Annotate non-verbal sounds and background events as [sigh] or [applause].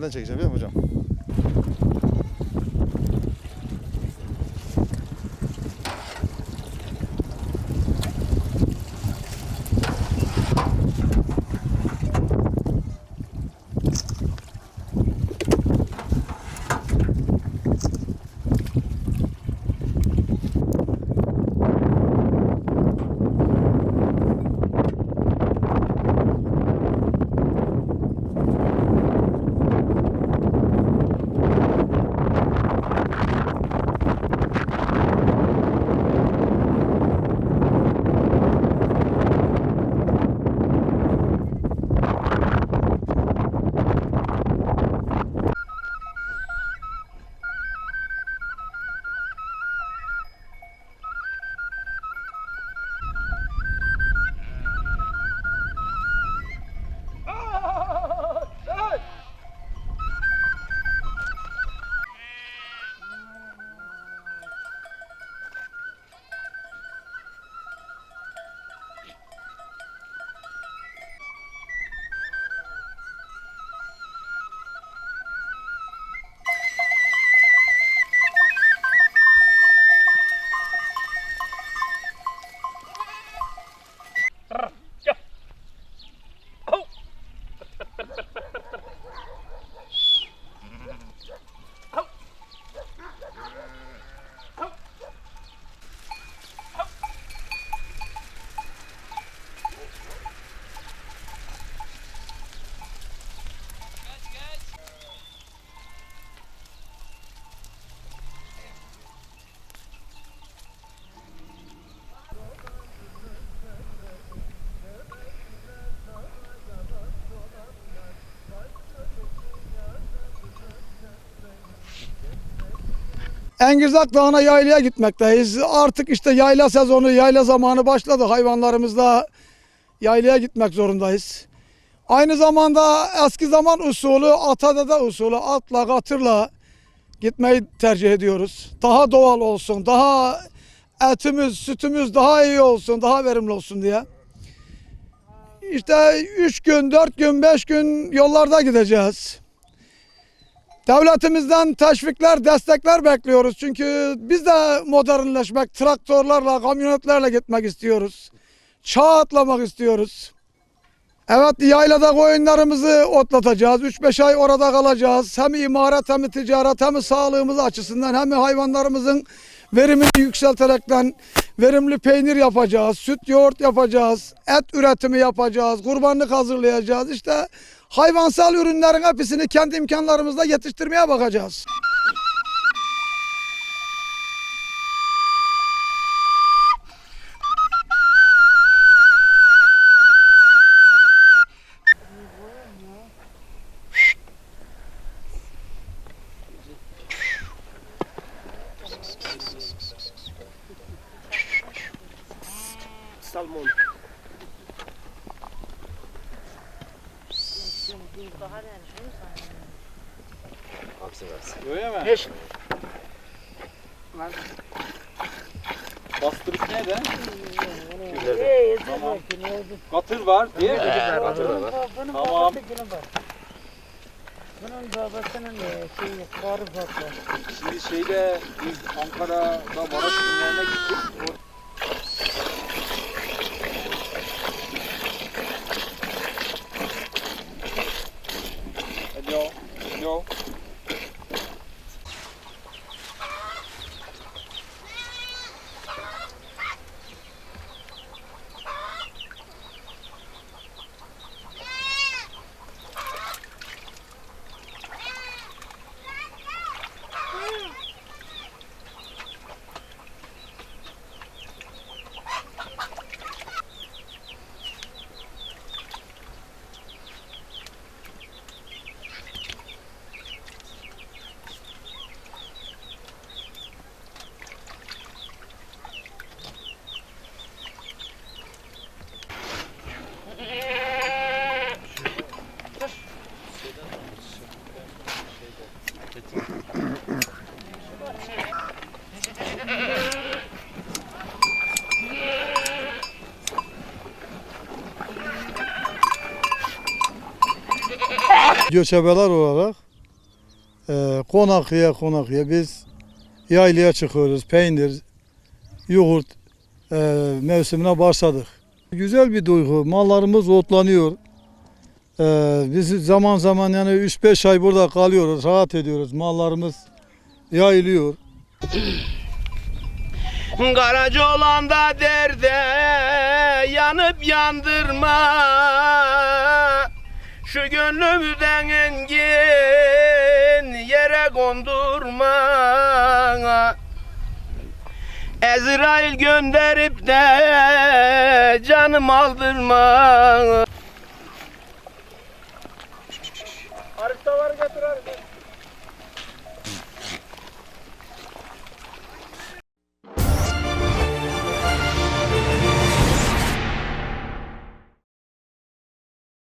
Tepeden çekeceğim değil mi hocam? Engizak Dağı'na yaylaya gitmekteyiz. Artık işte yayla sezonu, yayla zamanı başladı. Hayvanlarımızla yaylaya gitmek zorundayız. Aynı zamanda eski zaman usulü, atadede usulü, atla, katırla gitmeyi tercih ediyoruz. Daha doğal olsun, daha etimiz, sütümüz daha iyi olsun, daha verimli olsun diye. İşte 3 gün, 4 gün, 5 gün yollarda gideceğiz. Devletimizden teşvikler, destekler bekliyoruz. Çünkü biz de modernleşmek, traktörlerle, kamyonetlerle gitmek istiyoruz. Çağ atlamak istiyoruz. Evet yaylada koyunlarımızı otlatacağız. 3-5 ay orada kalacağız. Hem imaret hem ticaret hem sağlığımız açısından hem hayvanlarımızın verimini yükselterekten verimli peynir yapacağız. Süt yoğurt yapacağız. Et üretimi yapacağız. Kurbanlık hazırlayacağız. İşte hayvansal ürünlerin hepsini kendi imkanlarımızla yetiştirmeye bakacağız. Salmon. Öyle mi? Eş. Bastırık nerede? Tamam. Katır var? Bunun Tamam. babası günü var. Bunun babasının e, şeyi, karı babası. Şimdi şeyde biz Ankara'da Maraş günlerine gittik. Göçebeler olarak e, konaklıya konaklıya biz yaylaya çıkıyoruz. Peynir, yoğurt e, mevsimine başladık. Güzel bir duygu. Mallarımız otlanıyor. E, biz zaman zaman yani 3-5 ay burada kalıyoruz, rahat ediyoruz. Mallarımız yayılıyor. [clears throat] Garacı olan da derde yanıp yandırma Şu gönlümden engin yere kondurma. Ezrail gönderip de canım aldırma